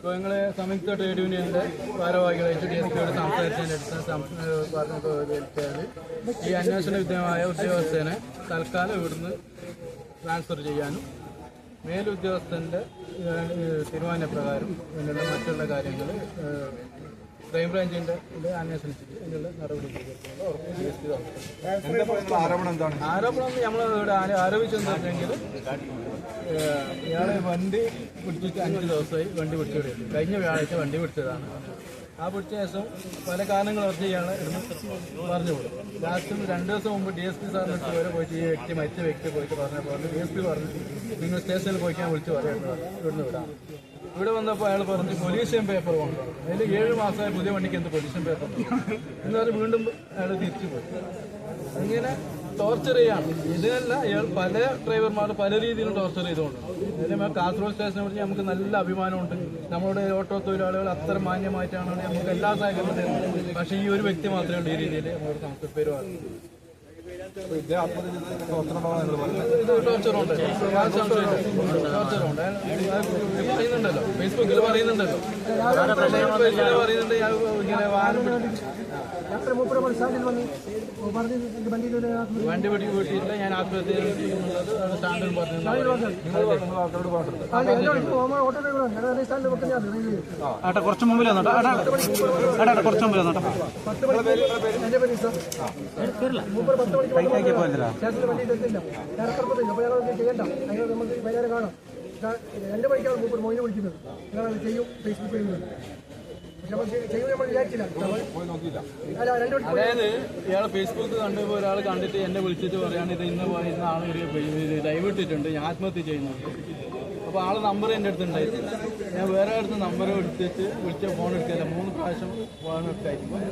ഇപ്പോൾ നിങ്ങൾ സംയുക്ത ട്രേഡ് യൂണിയന്റെ ഭാരവാഹികൾ എച്ച് ഡി എസ് പിയോട് സംസാരിച്ചതിന്റെ അടുത്ത് പറഞ്ഞത് ഈ അന്വേഷണ വിധേയമായ ഉദ്യോഗസ്ഥനെ തൽക്കാലം ഇവിടുന്ന് ട്രാൻസ്ഫർ ചെയ്യാനും മേലുദ്യോഗസ്ഥന്റെ തീരുമാനപ്രകാരം ഇതിനുള്ള മറ്റുള്ള കാര്യങ്ങൾ ക്രൈംബ്രാഞ്ചിന്റെ അന്വേഷണിച്ചിട്ട് നടപടി ആരോപണം നമ്മൾ ഇവിടെ ആരോ- ആരോപിച്ചെന്ന് പറഞ്ഞെങ്കിൽ ഇയാളെ വണ്ടി പിടിച്ചിട്ട് അഞ്ച് ദിവസമായി വണ്ടി പിടിച്ചു കഴിഞ്ഞ വ്യാഴാഴ്ച വണ്ടി പിടിച്ചതാണ്. ആ പിടിച്ച ശേഷം പല കാരണങ്ങൾ അവർ ചെയ്യാണ് ഇവിടുന്ന് പറഞ്ഞു കൊടുക്കും ലാസ്റ്റ് രണ്ട് ദിവസം മുമ്പ് ഡി എസ് പി സാറിന് അടുത്ത് വരെ പോയിട്ട് ഈ വ്യക്തി മരിച്ച വ്യക്തി പോയിട്ട് പറഞ്ഞപ്പോൾ ഡി എസ് പി പറഞ്ഞു നിങ്ങൾ സ്റ്റേഷനിൽ പോയിക്കാൻ വിളിച്ച് പറയുന്നത് ഇവിടുന്ന് വിടാം. ഇവിടെ വന്നപ്പോൾ അയാൾ പറഞ്ഞു പൊല്യൂഷൻ പേപ്പർ കൊണ്ട് അതിൽ ഏഴ് മാസമായി പുതിയ വണ്ടിക്ക് എന്ത് പൊല്യൂഷൻ പേപ്പർ എന്ന് പറഞ്ഞ് വീണ്ടും അയാൾ തിരിച്ചു പോയി. അങ്ങനെ ടോർച്ചർ ചെയ്യാണ് ഇതിനല്ല ഇയാൾ പല ഡ്രൈവർമാർ പല രീതിയിലും ടോർച്ചർ ചെയ്തുകൊണ്ട്. അതിന് കാസർഗോഡ് സ്റ്റേഷനെ കുറിച്ച് നമുക്ക് നല്ല അഭിമാനമുണ്ട്. നമ്മുടെ ഓട്ടോ തൊഴിലാളികൾ അത്ര മാന്യമായിട്ടാണ് നമുക്ക് എല്ലാ സഹകരണവും തരുന്നത് പക്ഷേ ഈ ഒരു വ്യക്തി മാത്രമേ ഉള്ളൂ ഈ രീതിയിൽ. നമ്മുടെ പേര് പറയുന്നുണ്ടല്ലോ ഫേസ്ബുക്കിൽ പറയുന്നുണ്ടല്ലോ പറയുന്നുണ്ട് ഇങ്ങനെ വാഹനം വണ്ടി പിടി വീട്ടിയില്ല ഞാൻ ആത്മഹത്യ ചെയ്യുന്നുള്ളത് സ്റ്റാൻഡിൽ പറഞ്ഞു നിങ്ങൾ നിങ്ങൾ ആൾക്കാരോട് പറഞ്ഞിട്ടുണ്ട് ആ, എന്നോട് ഇപ്പോ ഓമ ഓട്ടോ ഡ്രൈവറാണ് ഞാൻ അതേ സ്റ്റാൻഡിൽ വെക്കുന്നതാണ് റെയിൽവേയിൽ ഏട്ടാ കുറച്ച് ഏട്ടാ കുറച്ച് മുമ്പിൽ വന്നോട്ടോ മൂപ്പർ പത്ത് സ്റ്റേഷനിൽ എത്തില്ല ഞാൻ അപ്പോൾ ഞങ്ങൾ ചെയ്യണ്ട ഞങ്ങൾ നമുക്ക് വൈകുന്നേരം കാണാം ഞാൻ എന്റെ പണിക്കാണ് മൂപ്പർ മോയിനെ വിളിക്കുന്നത് ഞങ്ങളത് ചെയ്യും ഫേസ്ബുക്ക് ചെയ്യുന്നത് ചെയ്യും നമ്മൾ വിചാരിച്ചില്ല പോയി നോക്കിയില്ല അല്ല രണ്ട് മണിക്ക് അതായത് ഇയാൾ ഫേസ്ബുക്ക് കണ്ടപ്പോൾ ഒരാൾ കണ്ടിട്ട് എന്നെ വിളിച്ചിട്ട് പറയാണ് ഇത് ഇന്ന് പോയി ഇന്ന് ആൾ ലൈവ് ഇട്ടിട്ടുണ്ട് ഞാൻ ആത്മഹത്യ ചെയ്യുന്നുണ്ട് അപ്പോൾ ആൾ നമ്പർ എന്റെ അടുത്ത് ഉണ്ടായിരുന്നു ഞാൻ വേറെ അടുത്ത് നമ്പർ എടുത്തിട്ട് വിളിച്ച ഫോൺ എടുക്കില്ല മൂന്ന് പ്രാവശ്യം ഫോൺ ഞാൻ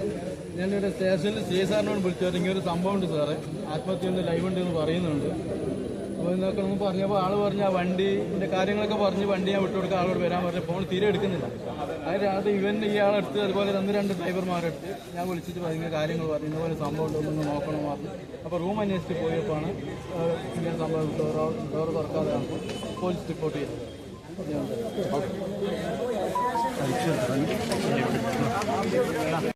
ഞാനിവിടെ സ്റ്റേഷനിൽ സി സാറിനോട് വിളിച്ചത് ഇങ്ങനെ ഒരു സംഭവം ഉണ്ട് സാറേ ആത്മഹത്യ ഉണ്ട് ലൈവ് ഉണ്ട് എന്ന് പറയുന്നുണ്ട്. അപ്പോൾ ഇന്നൊക്കെ ഒന്ന് പറഞ്ഞപ്പോൾ ആൾ പറഞ്ഞ ആ വണ്ടിന്റെ കാര്യങ്ങളൊക്കെ പറഞ്ഞ് വണ്ടി ഞാൻ വിട്ടുകൊടുക്കാൻ ആളോട് വരാൻ പറഞ്ഞ ഫോൺ തീരെ എടുക്കുന്നില്ല. അത് അത് ഇവൻ ഇയാളെടുത്ത് അതുപോലെ രണ്ട് രണ്ട് ഡ്രൈവർമാരെടുത്ത് ഞാൻ വിളിച്ചിട്ട് പറഞ്ഞ കാര്യങ്ങൾ പറഞ്ഞു ഇതുപോലെ സംഭവം ഉണ്ടോ നോക്കണം പറഞ്ഞു. അപ്പോൾ റൂം അന്വേഷിച്ച് പോയപ്പോഴാണ് ഇങ്ങനെ സംഭവം ഡോർ തുറക്കാതെ പോലീസ് റിപ്പോർട്ട് ചെയ്തത് ഓക്കെ.